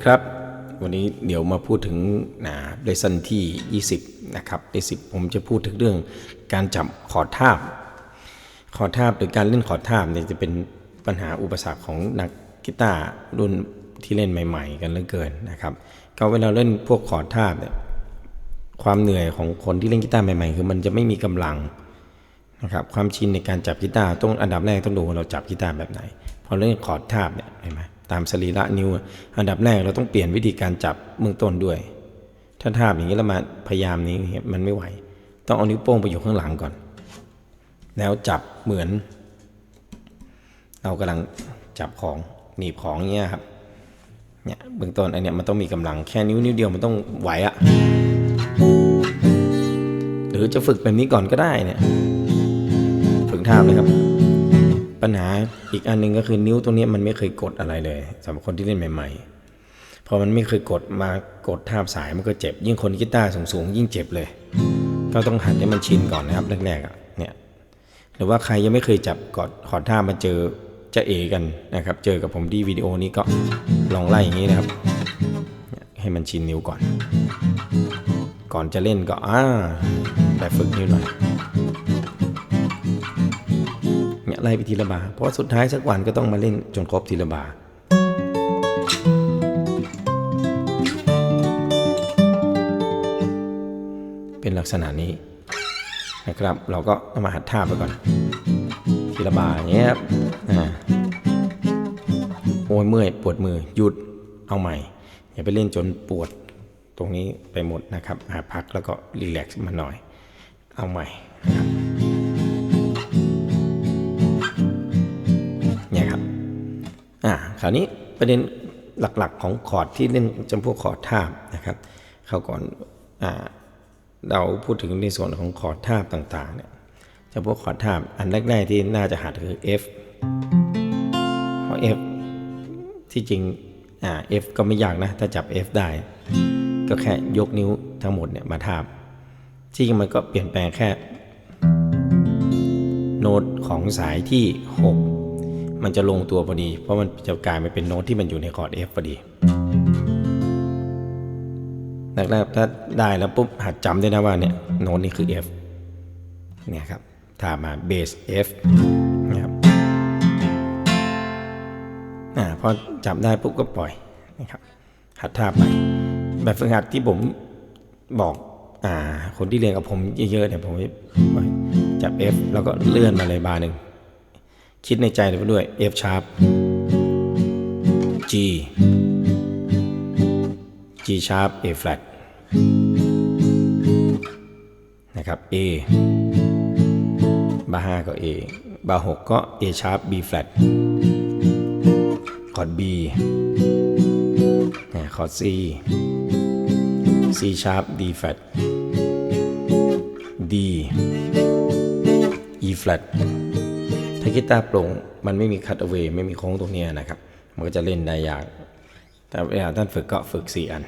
วัสดีครับ วันนี้เดี๋ยวมาพูดถึงนะเลสันที่ 20 นะครับเลสิผมจะพูดถึงเรื่องการจับขอดทาบ ขอดทาบหรือการเล่นขอดทาบเนี่ยจะเป็นปัญหาอุปสรรคของนักกีตาร์รุ่นที่เล่นใหม่ๆ กันเหลือเกินนะครับ ก็เวลาเล่นพวกขอดทาบเนี่ยความเหนื่อยของคนที่เล่นกีตาร์ใหม่ๆ คือมันจะไม่มีกำลังนะครับความชินในการจับกีตาร์ต้องอันดับแรกต้องดูว่าเราจับกีตาร์แบบไหนพอเรื่องคอดทาบเนี่ยเห็นไหม ตามสรีระนิ้วอะอันดับแรกเราต้องเปลี่ยนวิธีการจับเบื้องต้นด้วย ถ้าทาบอย่างนี้แล้วมาพยายามนี้มันไม่ไหว ต้องเอานิ้วโป้งไปอยู่ข้างหลังก่อน แล้วจับเหมือน เรากำลังจับของหนีบของเงี้ยครับเนี่ยเบื้องต้นอันเนี้ยมันต้องมีกำลังแค่นิ้วนิ้วเดียวมันต้องไหวอะหรือจะฝึกแบบนี้ก่อนก็ได้เนี่ยฝึกท่าเลยครับ ปัญหาอีกอันหนึ่งก็คือนิ้วตรงนี้มันไม่เคยกดอะไรเลยสำหรับคนที่เล่นใหม่ ๆ พอมันไม่เคยกดมากดท่าบสายมันก็เจ็บ ยิ่งคนกีตาร์สูงๆยิ่งเจ็บเลย ก็ต้องหัดให้มันชินก่อนนะครับแรกๆเนี่ยหรือว่าใครยังไม่เคยจับกดขอดท่ามาเจอจะเอกันนะครับ เจอกับผมที่วิดีโอนี้ก็ลองไล่อย่างนี้นะครับ ให้มันชินนิ้วก่อน ก่อนจะเล่นก็อ่าแบบฝึกนิ้วหน่อย ไล่ไปทีละบาเพราะสุดท้ายสักวันก็ต้องมาเล่นจนครบทีละบาเป็นลักษณะนี้นะครับ เราก็มาหัดท่าไปก่อน ทีละบาอย่างเงี้ยครับอ่าโอ้ยเมื่อยปวดมือหยุดเอาใหม่ อย่าไปเล่นจนปวดตรงนี้ไปหมดนะครับหาพักแล้วก็รีแลกซ์มาหน่อย เอาใหม่ คราวนี้ประเด็นหลักๆของคอร์ดที่เล่นจำพวกคอร์ดท่าบนะครับเขาก่อนอเราพูดถึงในส่วนของคอร์ดท่าบต่างๆเนี่ยจำพวกคอร์ดท่าบอันแรกๆที่น่าจะหัดคือ F เพราะ F ที่จริงอ่า F ก็ไม่ยากนะถ้าจับ F ได้ ก็แค่ยกนิ้วทั้งหมดเนี่ยมาทาบที่จริงมันก็เปลี่ยนแปลงแค่ โน้ตของสายที่ 6 มันจะลงตัวพอดี เพราะมันจะกลายมาเป็นโน้ตที่มันอยู่ในคอร์ด F พอดีแรกๆถ้าได้แล้วปุ๊บหัดจำได้นะว่าเนี่ยโน้ตนี้คือ F เนี่ยครับถ้ามาเบส F นะครับอ่าพอจับได้ปุ๊บก็ปล่อยนะครับหัดท่าไปแบบฝึกหัดที่ผมบอกอ่าคนที่เรียนกับผมเยอะๆเนี่ยผมจะจับ F แล้วก็เลื่อนมาเลยบาร์หนึ่ง คิดในใจเลยไปด้วย F sharp G G sharp A flat นะครับ A บาร์ห้าก็ A บาร์หกก็ A sharp B flat คอร์ด B นะคอร์ด C C sharp D flat D E flat ถ้ากีตาร์โปร่งมันไม่มีคัตเอา a y ไม่มีโค้งตรงนี้นะครับ มันก็จะเล่นได้ยาก แต่เวลาท่านฝึกก็ฝึก 4 อัน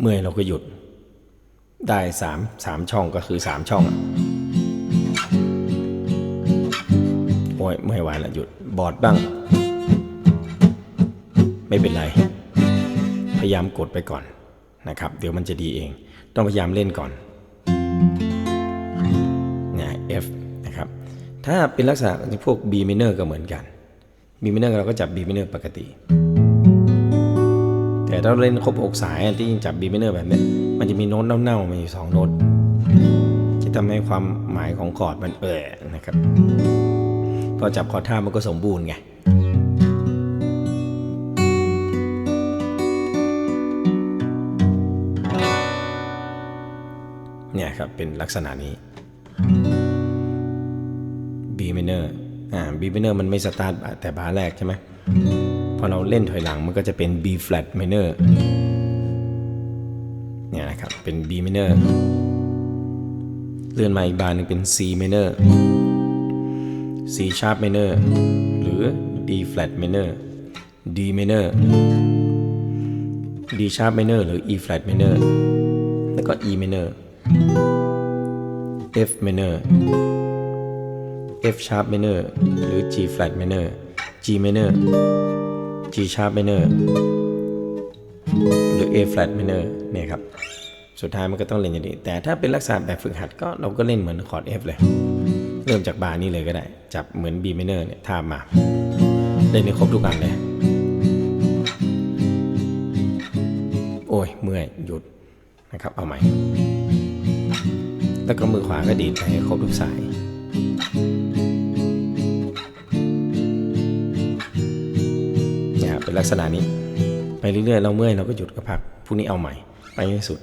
เมื่อยเราก็หยุด ได้สามสามช่องก็คือสามช่องอะโอ้ยไม่ไหวละหยุด บอดบ้าง ไม่เป็นไร พยายามกดไปก่อนนะครับ เดี๋ยวมันจะดีเอง ต้องพยายามเล่นก่อนเนี่ย F นะครับ ถ้าเป็นลักษณะพวก B minor ก็เหมือนกัน B minor เราก็จับ B minor ปกติ แต่ถ้าเราเล่นครบหกสายที่จับ B minor แบบนี้มันจะมีโน้ตเน่าๆมาอยู่สองโน้ตที่ทำให้ความหมายของคอร์ดมันเออนะครับพอจับคอร์ดท่ามันก็สมบูรณ์ไง เนี่ยครับเป็นลักษณะนี้ B minor อ่า B minor มันไม่สตาร์ทแต่บาร์แรกใช่ไหมพอเราเล่นถอยหลังมันก็จะเป็น B flat minor เนี่ยนะครับเป็น B minor เลื่อนมาอีกบาร์หนึงเป็น C minor C sharp minor หรือ D flat minor D minor D sharp minor หรือ E flat minor แล้วก็ E minor F minor F sharp minor หรือ G flat minor G minor G sharp minor หรือ A flat minor เนี่ยครับ สุดท้ายมันก็ต้องเล่นอย่างนี้ แต่ถ้าเป็นลักษณะแบบฝึกหัดก็เราก็เล่นเหมือนคอร์ด F เลย เริ่มจากบาร์นี้เลยก็ได้ จับเหมือน B minor เนี่ยทาบมา เล่นในครบทุกอันเลย โอ้ย เมื่อย หยุดนะครับ เอาใหม่ แล้วก็มือขวาก็ดีดไปให้ครบทุกสายเนี่ยเป็นลักษณะนี้ ไปเรื่อยๆ เราเมื่อยเราก็หยุดก็พักพรุ่งนี้เอาใหม่ ไปให้สุด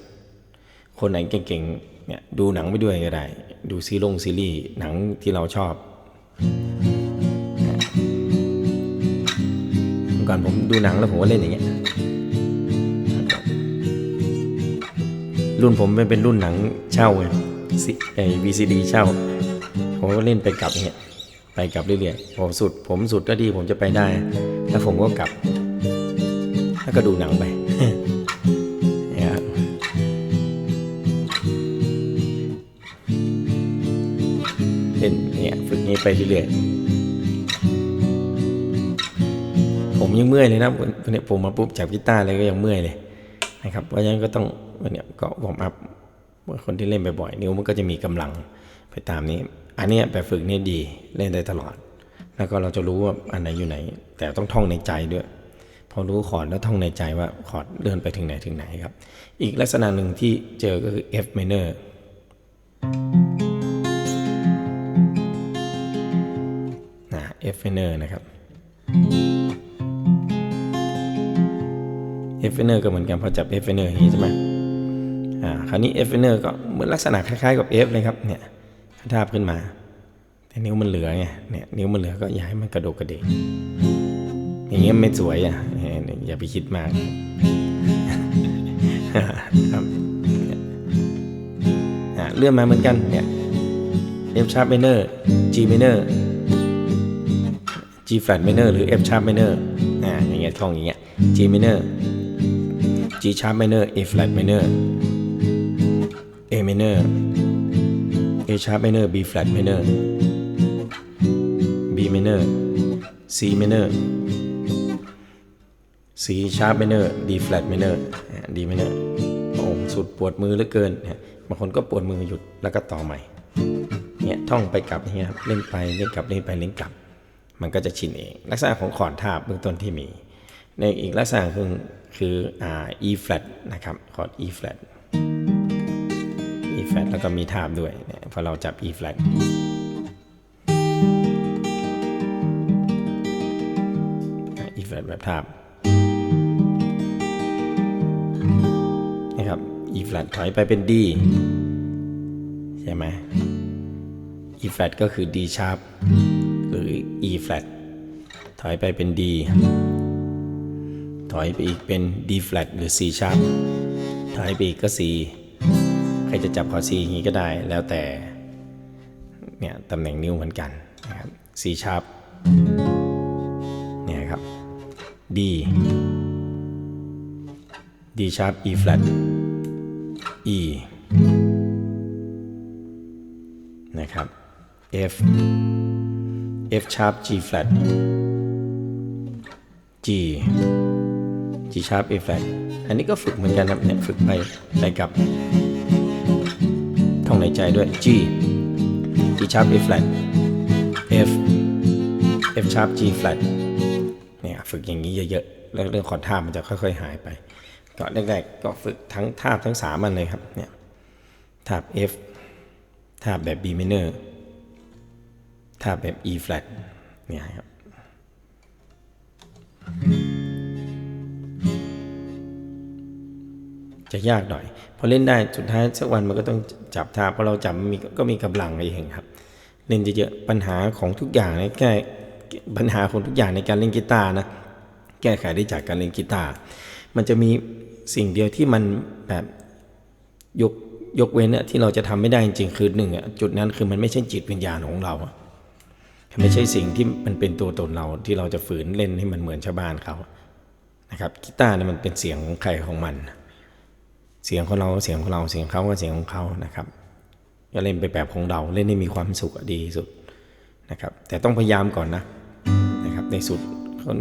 คนไหนเก่งๆเนี่ยดูหนังไปด้วยก็ได้ ดูซีรงซีรีส์หนังที่เราชอบเมื่อก่อนผมดูหนังแล้วผมก็เล่นอย่างเงี้ยรุ่นผมเป็นเป็นรุ่นหนังเช่าไง ไอวีซีดีเช่า ผมก็เล่นไปกลับเงี้ยไปกลับเรื่อยๆผมสุด ผมสุดก็ดีผมจะไปได้ แล้วผมก็กลับ แล้วก็ดูหนังไปเนี่ยครับเล่นเนี่ยฝึกนี้ไปเรื่อยๆ ผมยังเมื่อยเลยนะวันนี้ผมมาปุ๊บจับกีตาร์อะไรก็ยังเมื่อยเลยนะครับ เพราะฉะนั้นก็ต้องเนี้ยก็วอร์มอัพ คนที่เล่นบ่อยๆนิ้วมันก็จะมีกำลังไปตามนี้ อันนี้แบบฝึกนี่ดีเล่นได้ตลอด แล้วก็เราจะรู้ว่าอันไหนอยู่ไหน แต่ต้องท่องในใจด้วย พอรู้คอร์ดแล้วท่องในใจว่าคอร์ดเลื่อนไปถึงไหนถึงไหนครับ อีกลักษณะหนึ่งที่เจอก็คือ F minor นะ F minor นะครับ F minor ก็เหมือนกันพอจับ F minor อย่างนี้ใช่ไหม อ่าคราวนี้ F minor ก็เหมือนลักษณะคล้ายๆกับ F เลยครับเนี่ยทาบขึ้นมา แต่นิ้วมันเหลือไงเนี่ยนิ้วมันเหลือก็อย่าให้มันกระโดกกระเดกอย่างเงี้ยไม่สวยอะอย่าไปคิดมากครับอะเลื่อนมาเหมือนกันเนี่ย F sharp minor G minor G flat minor หรือ F sharp minor อ่าอย่างเงี้ยท่องอย่างเงี้ย G minor G sharp minor A flat minor minor A sharp minor B flat minor B minor C minor C sharp minor D flat minor อ่า D minor โอ้สุดปวดมือเหลือเกินบางคนก็ปวดมือหยุดแล้วก็ต่อใหม่เนี่ยท่องไปกลับเงี้ยครับเล่นไปเล่นกลับเล่นไปเล่นกลับ มันก็จะชินเอง ลักษณะของคอร์ดทาบเบื้องต้นที่มี ในอีกลักษณะคือคืออ่า E flat นะครับคอร์ด E flat E flat แล้วก็มีทาบด้วยเนี่ยพอเราจับ E flat อะ E flat แบบทาบนะครับ E flat ถอยไปเป็น D ใช่ไหม E flat ก็คือ D sharp หรือ E flat ถอยไปเป็น D ถอยไปอีกเป็น D flat หรือ C sharp ถอยไปอีกก็ C จะจับคอ C อย่างนี้ก็ได้ แล้วแต่เนี่ยตำแหน่งนิ้วเหมือนกันนะครับ C sharp เนี่ยครับ D D sharp E flat E นะครับ F F sharp G flat G G sharp A flat อันนี้ก็ฝึกเหมือนกันครับเนี่ยฝึกไปไปกับ ในใจด้วย G G sharp A flat F F sharp G flat เนี่ยฝึกอย่างนี้เยอะๆแล้วเรื่องคอร์ดท่ามันจะค่อยๆหายไป ก็แรกๆก็ฝึกทั้งท่าทั้งสามันเลยครับเนี่ยท่า F ท่าแบบ B minor ท่าแบบ E flat เนี่ยครับ จะยากหน่อยพอเล่นได้สุดท้ายสักวันมันก็ต้องจับท่าเพราะเราจับมีก็มีกำลังเองครับ เล่นเยอะๆปัญหาของทุกอย่างในแก้ปัญหาของทุกอย่างในการเล่นกีตาร์นะแก้ไขได้จากการเล่นกีตาร์มันจะมีสิ่งเดียวที่มันแบบยกยกเว้นอะที่เราจะทำไม่ได้จริงๆคือหนึ่งอะจุดนั้นคือมันไม่ใช่จิตวิญญาณของเราอะไม่ใช่สิ่งที่มันเป็นตัวตนเราที่เราจะฝืนเล่นให้มันเหมือนชาวบ้านเขานะครับกีตาร์เนี่ยมันเป็นเสียงของใครของมัน เสียงของเราเสียงของเราเสียงเขาก็เสียงของเขานะครับก็เล่นไปแบบของเราเล่นให้มีความสุขดีสุดนะครับ แต่ต้องพยายามก่อนนะนะครับ ในสุด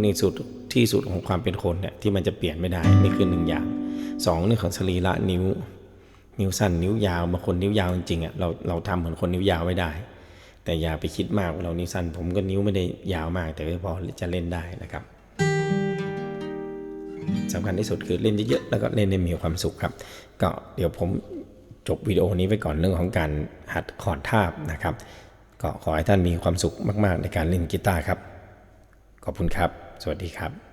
ในสุดที่สุดของความเป็นคนเนี่ยที่มันจะเปลี่ยนไม่ได้นี่คือหนึ่งอย่างสองเรื่องของสรีระนิ้ว นิ้วสั้นนิ้วยาวบางคนนิ้วยาวจริงๆอะเราเราทำเหมือนคนนิ้วยาวไม่ได้ แต่อย่าไปคิดมากว่าเรานิ้วสั้นผมก็นิ้วไม่ได้ยาวมาก แต่ก็พอจะเล่นได้นะครับ สำคัญที่สุดคือเล่นเยอะๆแล้วก็เล่นได้มีความสุขครับ ก็เดี๋ยวผมจบวิดีโอนี้ไปก่อนเรื่องของการหัดคอร์ดทาบนะครับ ก็ขอให้ท่านมีความสุขมาก ๆ ในการเล่นกีตาร์ครับ ขอบคุณครับ สวัสดีครับ